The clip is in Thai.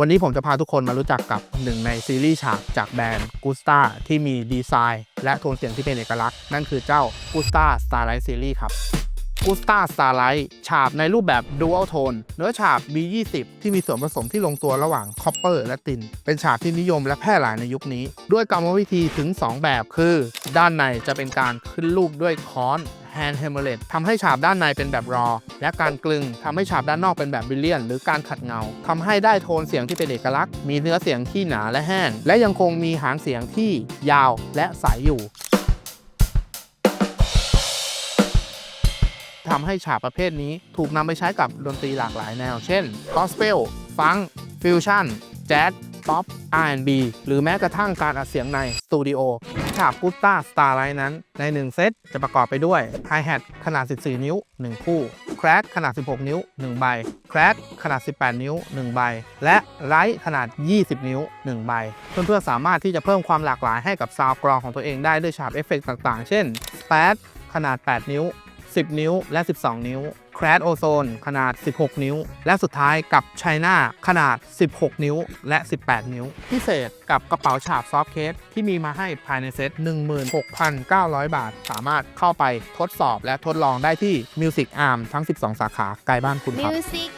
วันนี้ผมจะพาทุกคนมารู้จักกับหนึ่งในซีรีส์ฉากจากแบรนด์กูสตาที่มีดีไซน์ และโทนเสียงที่เป็นเอกลักษณ์ นั่นคือเจ้ากูสตา Starlight Series ครับกูสตา Starlight ฉาบในรูปแบบ Dual Tone เนื้อฉาบ B20 ที่มีส่วนผสมที่ลงตัวระหว่างคอปเปอร์และติน เป็นฉาบที่นิยมและแพร่หลายในยุคนี้ ด้วยกรรมวิธีถึง 2 แบบคือ ด้านในจะเป็นการขึ้นรูปด้วยค้อน Hand Hammerlet ทำให้ฉาบด้านในเป็นแบบรอ และการกลึงทำให้ฉาบด้านนอกเป็นแบบบิลเลียน หรือการขัดเงาทำให้ได้โทนเสียงที่เป็นเอกลักษณ์ มีเนื้อเสียงที่หนาและแห้ง และยังคงมีหางเสียงที่ยาวและใสอยู่ทำให้ฉาบประเภทนี้ถูกนำไปใช้กับดนตรีหลากหลายแนว เช่น gospel ฟังฟิวชั่น แจ๊ส ป๊อป R&B หรือแม้กระทั่งการอัดเสียงในสตูดิโอ ฉาบพุตตาสตาร์ไลท์นั้น ใน 1 เซตจะประกอบไปด้วยไฮแฮทขนาด 14 นิ้ว 1 คู่แคร k ขนาด 16 นิ้ว 1 ใบแคร k ขนาด 18 นิ้ว 1 ใบ และไลท์ขนาด 20 นิ้ว 1 ใบ เพื่อนๆสามารถที่จะเพิ่มความหลากหลายให้กับซาวกรองของตัวเองได้ด้วยฉาบเอฟเฟกต์ต่างๆ เช่นแปดขนาด 8 นิ้ว 10 นิ้ว และ 12 นิ้วแครดโอโซนขนาด 16 นิ้ว และสุดท้ายกับไชน่าขนาด 16 นิ้ว และ 18 นิ้ว พิเศษกับกระเป๋าฉาบซอฟเคสที่มีมาให้ภายในเซ็ต16,900 บาท สามารถเข้าไปทดสอบและทดลองได้ที่ Music Arm ทั้ง 12 สาขาใกล้บ้านคุณครับ Music